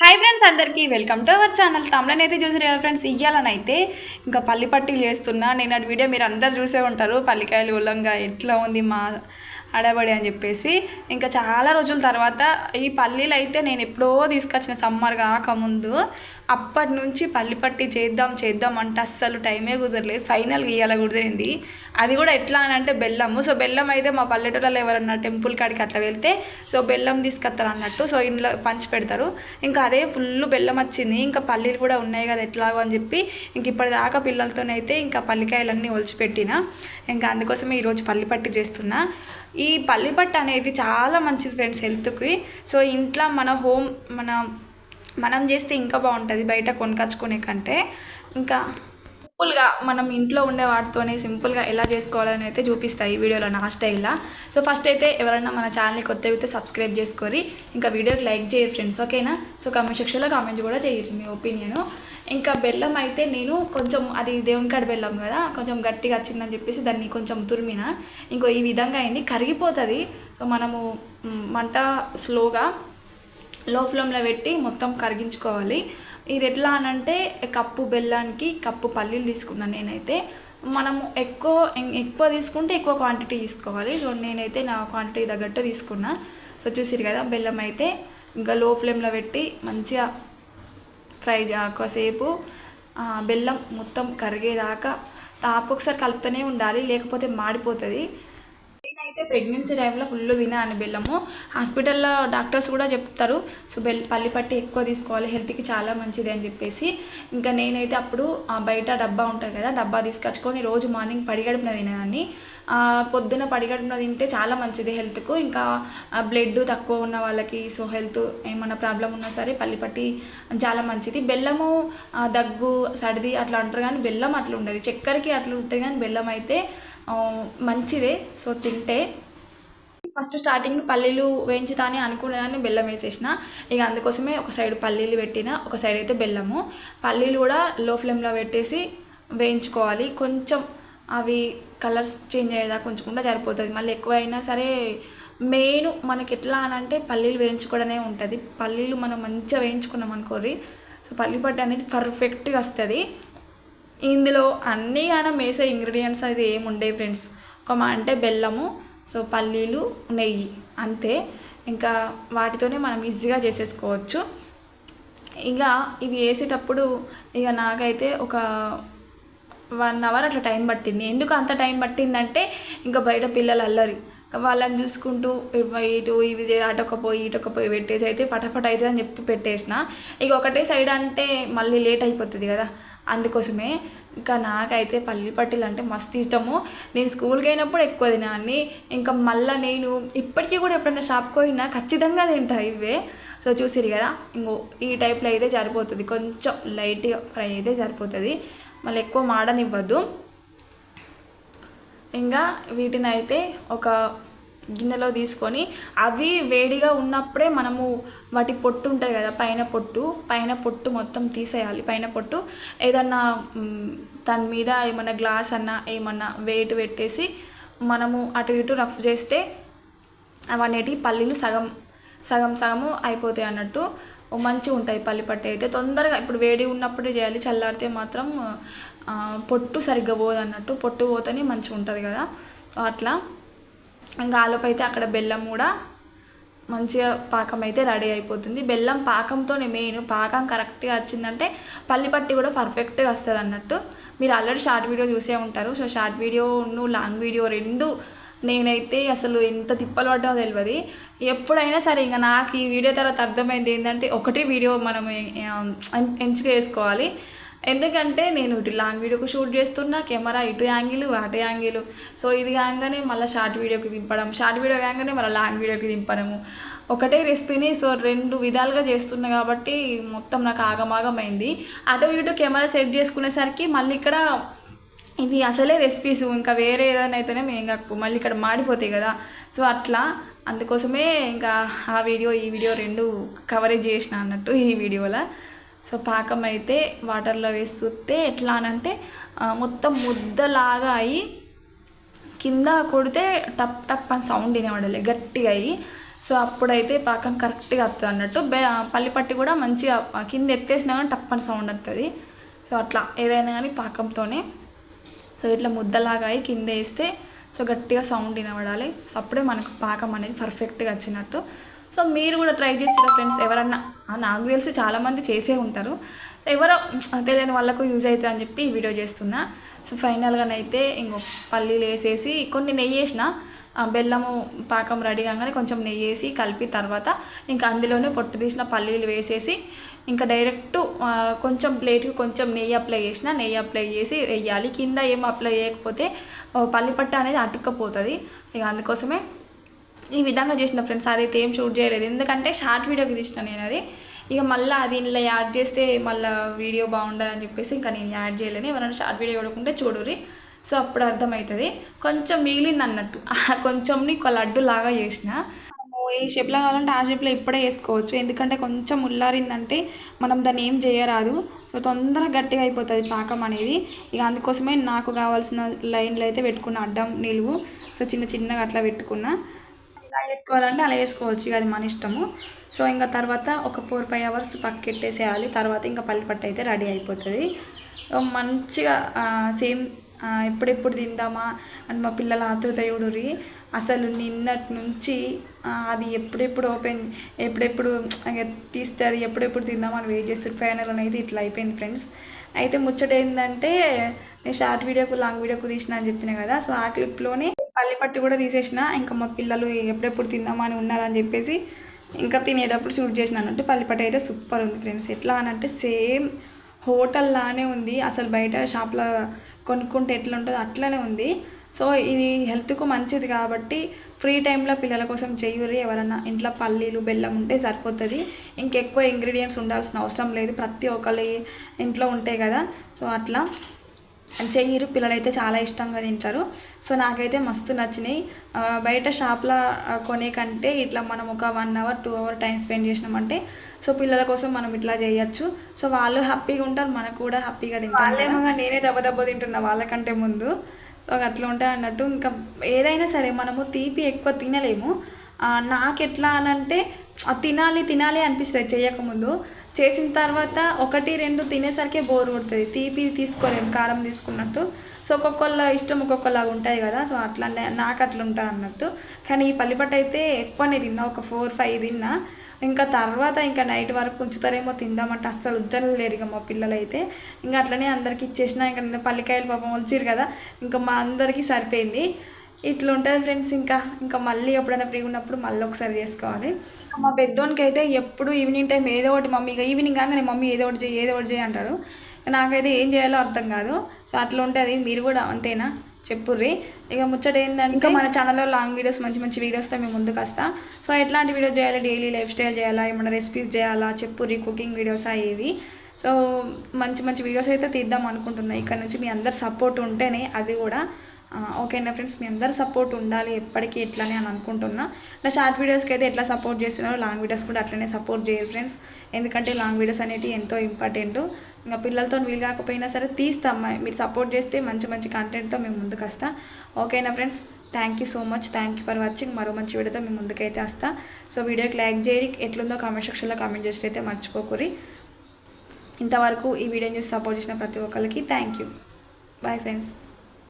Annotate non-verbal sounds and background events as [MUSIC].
Hi friends అందరికీ welcome to our channel తమలని అయితే చూసారు కదా ఫ్రెండ్స్ ఇయ్యాలనైతే ఇంకా పల్లి పట్టీలు చేస్తున్నా. నేను వీడియో మీరు అందరు చూసే ఉంటారు. పల్లికాయలు ఉల్లంగా ఎట్లా ఉంది మా అడబడి అని చెప్పేసి ఇంకా చాలా రోజుల తర్వాత ఈ పల్లీలు అయితే నేను ఎప్పుడో తీసుకొచ్చిన సమ్మర్ కాకముందు అప్పటి నుంచి పల్లి పట్టి చేద్దాం చేద్దాం అంటే అస్సలు టైమే కుదరలేదు. ఫైనల్గా ఇవాళ కుదిరింది. అది కూడా ఎట్లా అని అంటే బెల్లము సో బెల్లం అయితే మా పల్లెటూళ్ళలో ఎవరన్నా టెంపుల్ కాడికి అట్లా వెళ్తే సో బెల్లం తీసుకొస్తారు అన్నట్టు. సో ఇంట్లో పంచి పెడతారు. ఇంకా అదే ఫుల్ బెల్లం వచ్చింది. ఇంకా పల్లీలు కూడా ఉన్నాయి కదా ఎట్లాగో అని చెప్పి ఇంక ఇప్పటిదాకా పిల్లలతోనైతే ఇంకా పల్లికాయలన్నీ ఒలిచిపెట్టిన. ఇంకా అందుకోసమే ఈరోజు పల్లి పట్టి చేస్తున్నా. ఈ పల్లిపట్టు అనేది చాలా మంచిది ఫ్రెండ్స్ హెల్త్కి సో ఇంట్లో మన హోమ్ మన మనం చేస్తే ఇంకా బాగుంటుంది బయట కొనుకొచ్చుకునే కంటే. ఇంకా సింపుల్గా మనం ఇంట్లో ఉండే వాటితోనే సింపుల్గా ఎలా చేసుకోవాలని అయితే చూపిస్తాయి ఈ వీడియోలో నా స్టైల్లో సో ఫస్ట్ అయితే ఎవరైనా మన ఛానల్ని కొత్త అయితే సబ్స్క్రైబ్ చేసుకొని ఇంకా వీడియోకి లైక్ చేయరు ఫ్రెండ్స్ ఓకేనా సో కామెంట్ సెక్షన్లో కామెంట్ కూడా చేయరు మీ ఒపీనియన్ ఇంకా బెల్లం అయితే నేను కొంచెం అది దేవుని కాడ బెల్లం కదా కొంచెం గట్టిగా వచ్చిందని చెప్పేసి దాన్ని కొంచెం తురిమిన. ఇంకో ఈ విధంగా అయింది. కరిగిపోతుంది. సో మనము మంట స్లోగా లో ఫ్లేమ్లో పెట్టి మొత్తం కరిగించుకోవాలి. ఇది ఎట్లా అనంటే కప్పు బెల్లానికి కప్పు పల్లీలు తీసుకున్నాను నేనైతే. మనము ఎక్కువ ఎక్కువ తీసుకుంటే ఎక్కువ క్వాంటిటీ తీసుకోవాలి. సో నేనైతే నా క్వాంటిటీ తగ్గట్టు తీసుకున్నా. సో చూసిరు కదా బెల్లం అయితే. ఇంకా లో ఫ్లేమ్లో పెట్టి మంచిగా ఫ్రై కాసేపు బెల్లం మొత్తం కరిగేదాకా తాపు ఒకసారి కలుపుతూనే ఉండాలి లేకపోతే మాడిపోతుంది. అయితే ప్రెగ్నెన్సీ టైంలో ఫుల్ తినాను బెల్లము. హాస్పిటల్లో డాక్టర్స్ కూడా చెప్తారు సో బెల్ పల్లిపట్టి ఎక్కువ తీసుకోవాలి హెల్త్కి చాలా మంచిది అని చెప్పేసి. ఇంకా నేనైతే అప్పుడు బయట డబ్బా ఉంటుంది కదా డబ్బా తీసుకొచ్చుకొని రోజు మార్నింగ్ పడిగడుపున తినేదాన్ని. పొద్దున పడిగడుపున తింటే చాలా మంచిది హెల్త్కు. ఇంకా బ్లడ్ తక్కువ ఉన్న వాళ్ళకి సో హెల్త్ ఏమైనా ప్రాబ్లం ఉన్నా సరే పల్లిపట్టి చాలా మంచిది. బెల్లము దగ్గు సర్ది అట్లా అంటారు కానీ బెల్లం అట్లా ఉండదు. చక్కెరకి అట్లా ఉంటుంది కానీ బెల్లం అయితే మంచిదే. సో తింటే. ఫస్ట్ స్టార్టింగ్ పల్లీలు వేయించుతానే అనుకునేదాన్ని బెల్లం వేసేసిన. ఇక అందుకోసమే ఒక సైడ్ పల్లీలు పెట్టిన ఒక సైడ్ అయితే బెల్లము. పల్లీలు కూడా లో ఫ్లేమ్లో పెట్టేసి వేయించుకోవాలి. కొంచెం అవి కలర్స్ చేంజ్ అయ్యేదాకా ఉంచకుండా సరిపోతుంది. మళ్ళీ ఎక్కువైనా సరే మెయిన్ మనకి ఎట్లా అని అంటే పల్లీలు వేయించుకోవడమే ఉంటుంది. పల్లీలు మనం మంచిగా వేయించుకున్నాం అనుకోరి సో పల్లి పట్టు అనేది పర్ఫెక్ట్గా వస్తుంది. ఇందులో అన్నీ గానం వేసే ఇంగ్రీడియంట్స్ అయితే ఏముండే ఫ్రెండ్స్ ఒక మా అంటే బెల్లము సో పల్లీలు నెయ్యి అంతే. ఇంకా వాటితోనే మనం ఈజీగా చేసేసుకోవచ్చు. ఇక ఇవి వేసేటప్పుడు ఇక నాకైతే ఒక వన్ అవర్ అట్లా టైం పట్టింది. ఎందుకు అంత టైం పట్టిందంటే ఇంకా బయట పిల్లలు అల్లరి. వాళ్ళని చూసుకుంటూ ఇటు ఇవి చే- అటొక పోయి పెట్టేసి అయితే ఫటాఫట్ అవుతుంది అని చెప్పి పెట్టేసిన. ఇక ఒకటే సైడ్ అంటే మళ్ళీ లేట్ అయిపోతుంది కదా. అందుకోసమే ఇంకా నాకైతే పల్లి పట్టీలు అంటే మస్తు ఇష్టము. నేను స్కూల్కి అయినప్పుడు ఎక్కువ తినాన్ని ఇంకా మళ్ళీ నేను ఇప్పటికీ కూడా ఎప్పుడైనా షాప్కి పోయినా ఖచ్చితంగా తింటా ఇవే. సో చూసిరు కదా ఇంకో ఈ టైప్లో అయితే సరిపోతుంది. కొంచెం లైట్గా ఫ్రై అయితే సరిపోతుంది. మళ్ళీ ఎక్కువ మాడనివ్వద్దు. ఇంకా వీటిని అయితే ఒక గిన్నెలో తీసుకొని అవి వేడిగా ఉన్నప్పుడే మనము వాటి పొట్టు ఉంటాయి కదా పైన పొట్టు పైన పొట్టు మొత్తం తీసేయాలి. పైన పొట్టు ఏదన్నా దాని మీద ఏమన్నా గ్లాస్ అన్నా ఏమన్నా వెయిట్ పెట్టేసి మనము అటు ఇటు రఫ్ చేస్తే అవన్నిటి పల్లీలు సగం సగం సగము అయిపోతాయి అన్నట్టు మంచిగా ఉంటాయి పల్లి పట్టు అయితే. తొందరగా ఇప్పుడు వేడి ఉన్నప్పుడే చేయాలి. చల్లారితే మాత్రం పొట్టు సరిగ్గా పోదు అన్నట్టు పొట్టు పోతేనే మంచిగా ఉంటుంది కదా. అట్లా ఇంకా ఆలోపు అయితే అక్కడ బెల్లం కూడా మంచిగా పాకం అయితే రెడీ అయిపోతుంది. బెల్లం పాకంతోనే మెయిన్ పాకం కరెక్ట్గా వచ్చిందంటే పల్లి పట్టి కూడా పర్ఫెక్ట్గా వస్తుంది అన్నట్టు. మీరు ఆల్రెడీ షార్ట్ వీడియో చూసే ఉంటారు. So short video long video రెండు నేనైతే అసలు ఎంత తిప్పలు పడ్డామో తెలియదు ఎప్పుడైనా సరే ఇంకా నాకు ఈ వీడియో తర్వాత అర్థమైంది ఏంటంటే ఒకటి వీడియో మనం ఎంచుకు ఎంచుక వేసుకోవాలి ఎందుకంటే నేను ఇటు లాంగ్ వీడియోకి షూట్ చేస్తున్నా కెమెరా ఇటు యాంగిల్ అటు యాంగిల్. సో ఇది కాగానే మళ్ళీ షార్ట్ వీడియోకి దింపడం షార్ట్ వీడియో కాగానే మళ్ళీ లాంగ్ వీడియోకి దింపడము. ఒకటే రెసిపీని సో రెండు విధాలుగా చేస్తున్నా కాబట్టి మొత్తం నాకు ఆగమాగమైంది. అటు ఇటు కెమెరా సెట్ చేసుకునేసరికి మళ్ళీ ఇక్కడ ఇవి అసలే రెసిపీస్ ఇంకా వేరే ఏదైనా అయితేనే మేము కాకు మళ్ళీ ఇక్కడ మాడిపోతాయి కదా. సో అట్లా అందుకోసమే ఇంకా ఆ వీడియో ఈ వీడియో రెండు కవరేజ్ చేసిన అన్నట్టు ఈ వీడియోలో. సో పాకం అయితే వాటర్లో వేసి చూస్తే ఎట్లా అనంటే మొత్తం ముద్దలాగా అయ్యి కింద కొడితే టప్ టప్ అని సౌండ్ వినబడాలి గట్టిగా అయ్యి. సో అప్పుడైతే పాకం కరెక్ట్గా వస్తుంది అన్నట్టు. బె పల్లిపట్టి కూడా మంచిగా కింద ఎత్తేసినా కానీ టప్పని సౌండ్ వస్తుంది సో అట్లా ఏదైనా కానీ పాకంతోనే. సో ఇట్లా ముద్దలాగా అయి కింద వేస్తే సో గట్టిగా సౌండ్ వినబడాలి. సో అప్పుడే మనకు పాకం అనేది పర్ఫెక్ట్గా వచ్చినట్టు. సో మీరు కూడా ట్రై చేస్తారా ఫ్రెండ్స్? ఎవరన్నా? ఆ, నాకు తెలిసి చాలామంది చేసే ఉంటారు. సో ఎవరో తెలియని వాళ్ళకు యూజ్ అవుతుంది అని చెప్పి వీడియో చేస్తున్నా. సో ఫైనల్గానైతే ఇంకో పల్లీలు వేసేసి కొన్ని నెయ్యి వేసిన ఆ బెల్లము పాకం రెడీ కాగానే కొంచెం నెయ్యి వేసి కలిపి తర్వాత ఇంకా అందులోనే పొట్టు తీసిన పల్లీలు వేసేసి ఇంకా డైరెక్ట్ కొంచెం ప్లేట్కి కొంచెం నెయ్యి అప్లై చేసిన నెయ్యి అప్లై చేసి వేయాలి. కింద ఏం అప్లై చేయకపోతే పల్లిపట్ట అనేది అటుక్కపోతుంది ఇక అందుకోసమే ఈ విధంగా చేసిన ఫ్రెండ్స్ అదైతే ఏం షూట్ చేయలేదు. ఎందుకంటే షార్ట్ వీడియోకి తీసిన నేను అది ఇక మళ్ళీ అది యాడ్ చేస్తే మళ్ళీ వీడియో బాగుండదు అని చెప్పేసి ఇంకా నేను యాడ్ చేయలేను. ఎవరైనా షార్ట్ వీడియో కొడుకుంటే చూడుర్రి. సో అప్పుడు అర్థమవుతుంది కొంచెం మిగిలింది అన్నట్టు. [LAUGHS] కొంచెంని ఒక లడ్డు లాగా చేసిన. ఏ షేప్లో కావాలంటే ఆ షేప్లో ఇప్పుడే వేసుకోవచ్చు. ఎందుకంటే కొంచెం ఉల్లారిందంటే మనం దాన్ని ఏం చేయరాదు. సో తొందరగా గట్టిగా అయిపోతుంది పాకం అనేది. ఇక అందుకోసమే నాకు కావాల్సిన లైన్లు అయితే పెట్టుకున్న అడ్డం నిలువు. సో చిన్న చిన్నగా అట్లా పెట్టుకున్నా. వేసుకోవాలంటే అలా వేసుకోవచ్చు ఇక అది మన ఇష్టము. సో ఇంకా తర్వాత ఒక ఫోర్ ఫైవ్ అవర్స్ పక్కెట్టేసేయాలి. తర్వాత ఇంకా పల్లిపట్టు అయితే రెడీ అయిపోతుంది. మంచిగా సేమ్ ఎప్పుడెప్పుడు తిందామా అని మా పిల్లల ఆతృత చూడుర్రి అసలు నిన్నటి నుంచి అది ఎప్పుడెప్పుడు ఓపెన్ ఎప్పుడెప్పుడు తీస్తే అది ఎప్పుడెప్పుడు తిందామని వెయిట్ చేస్తారు ఫైనల్ అయితే ఇట్లా అయిపోయింది ఫ్రెండ్స్. అయితే ముచ్చట ఏంటంటే నేను షార్ట్ వీడియోకు లాంగ్ వీడియోకు తీసిన అని చెప్పిన కదా సో ఆ క్లిప్లోనే పల్లిపట్టు కూడా తీసేసిన. ఇంకా మా పిల్లలు ఎప్పుడెప్పుడు తిందామని ఉన్నారని చెప్పేసి ఇంకా తినేటప్పుడు షూట్ చేసిన అంటే పల్లిపట్టు అయితే సూపర్ ఉంది ఫ్రెండ్స్. ఎట్లా అని అంటే సేమ్ హోటల్లానే ఉంది. అసలు బయట షాప్లో కొనుక్కుంటే ఎట్లా ఉంటుందో అట్లనే ఉంది. సో ఇది హెల్త్కు మంచిది కాబట్టి ఫ్రీ టైంలో పిల్లల కోసం చేయరు ఎవరన్నా ఇంట్లో పల్లీలు బెల్లం ఉంటే సరిపోతుంది. ఇంకెక్కువ ఇంగ్రీడియంట్స్ ఉండాల్సిన అవసరం లేదు. ప్రతి ఒక్కరి ఇంట్లో ఉంటాయి కదా. సో అట్లా. చెయ్యరు పిల్లలైతే చాలా ఇష్టంగా తింటారు. సో నాకైతే మస్తు నచ్చినాయి. బయట షాప్లో కొనే కంటే ఇట్లా మనం ఒక one hour two hour time spend చేసినామంటే సో పిల్లల కోసం మనం ఇట్లా చేయొచ్చు. సో వాళ్ళు హ్యాపీగా ఉంటారు మనకు కూడా హ్యాపీగా తింటారు వాళ్ళేమో నేనే దెబ్బ దెబ్బ తింటున్నా వాళ్ళకంటే ముందు. సో అట్లా ఉంటాయి అన్నట్టు ఇంకా ఏదైనా సరే మనము తీపి ఎక్కువ తినలేము. నాకు ఎట్లా అని అంటే తినాలి తినాలి అనిపిస్తుంది చేయకముందు చేసిన తర్వాత ఒకటి రెండు తినేసరికి బోర్ కొడుతుంది. తీపి తీసుకోలేము కారం తీసుకున్నట్టు. సో ఒక్కొక్కళ్ళ ఇష్టం ఒక్కొక్కలాగా ఉంటుంది కదా. సో అట్లా నాకు అట్లా ఉంటుంది అన్నట్టు. కానీ ఈ పల్లిపట్టు అయితే ఎక్కువనే తిన్నా. ఒక ఫోర్ ఫైవ్ తిన్నా. ఇంకా తర్వాత ఇంకా నైట్ వరకు ఉంచుతారేమో తిందామంటే అస్సలు ఉజ్జలు లేరు ఇక మా పిల్లలు అయితే ఇంకా అట్లనే అందరికి ఇచ్చేసిన. ఇంకా నేను పల్లికాయలు పాపం వచ్చారు కదా. ఇంకా మా అందరికీ సరిపోయింది. ఇట్లా ఉంటుంది ఫ్రెండ్స్ ఇంకా. ఇంకా మళ్ళీ ఎప్పుడైనా ఫ్రీ ఉన్నప్పుడు మళ్ళీ ఒకసారి చేసుకోవాలి. మా పెద్దోనికి అయితే ఎప్పుడు ఈవినింగ్ టైం ఏదో ఒకటి మమ్మీ ఇక ఈవినింగ్ కాగానే మమ్మీ ఏదో ఒకటి చేయి ఏదో ఒకటి చేయి అంటాడు. నాకైతే ఏం చేయాలో అర్థం కాదు. సో అట్లా ఉంటుంది మీరు కూడా అంతేనా? చెప్పుర్రి. ఇక ముచ్చట ఏంటంటే ఇంకా మన ఛానల్లో లాంగ్ వీడియోస్ మంచి మంచి వీడియోస్తో మేము ముందుకు వస్తా. సో ఎట్లాంటి వీడియో చేయాలి? డైలీ లైఫ్ స్టైల్ చేయాలా? ఏమైనా రెసిపీస్ చేయాలా? చెప్పుర్రి కుకింగ్ వీడియోస్ ఏవి? సో మంచి మంచి వీడియోస్ అయితే తీద్దాం అనుకుంటున్నా. ఇక్కడ నుంచి మీ అందరు సపోర్ట్ ఉంటేనే అది కూడా ఓకేనా ఫ్రెండ్స్ మీ అందరు సపోర్ట్ ఉండాలి ఎప్పటికీ ఇట్లానే అని అనుకుంటున్నా. నా షార్ట్ వీడియోస్కి అయితే ఎట్లా సపోర్ట్ చేస్తున్నారో లాంగ్ వీడియోస్ కూడా అట్లనే సపోర్ట్ చేయరు ఫ్రెండ్స్ ఎందుకంటే లాంగ్ వీడియోస్ అనేవి ఎంతో ఇంపార్టెంట్ ఇంకా పిల్లలతో వీలు కాకపోయినా సరే తీస్తాం. మీరు సపోర్ట్ చేస్తే మంచి మంచి కంటెంట్తో మేము ముందుకు వస్తాం. ఓకేనా friends thank you so much thank you for watching మరో మంచి వీడియోతో మేము ముందుకైతే వస్తా. సో వీడియోకి లైక్ చేయరి. ఎట్లుందో కామెంట్ సెక్షన్లో కామెంట్ చేసి అయితే మర్చిపోకూరి ఇంతవరకు ఈ వీడియోని చూసి సపోర్ట్ చేసిన ప్రతి ఒక్కరికి థ్యాంక్ యూ. Bye friends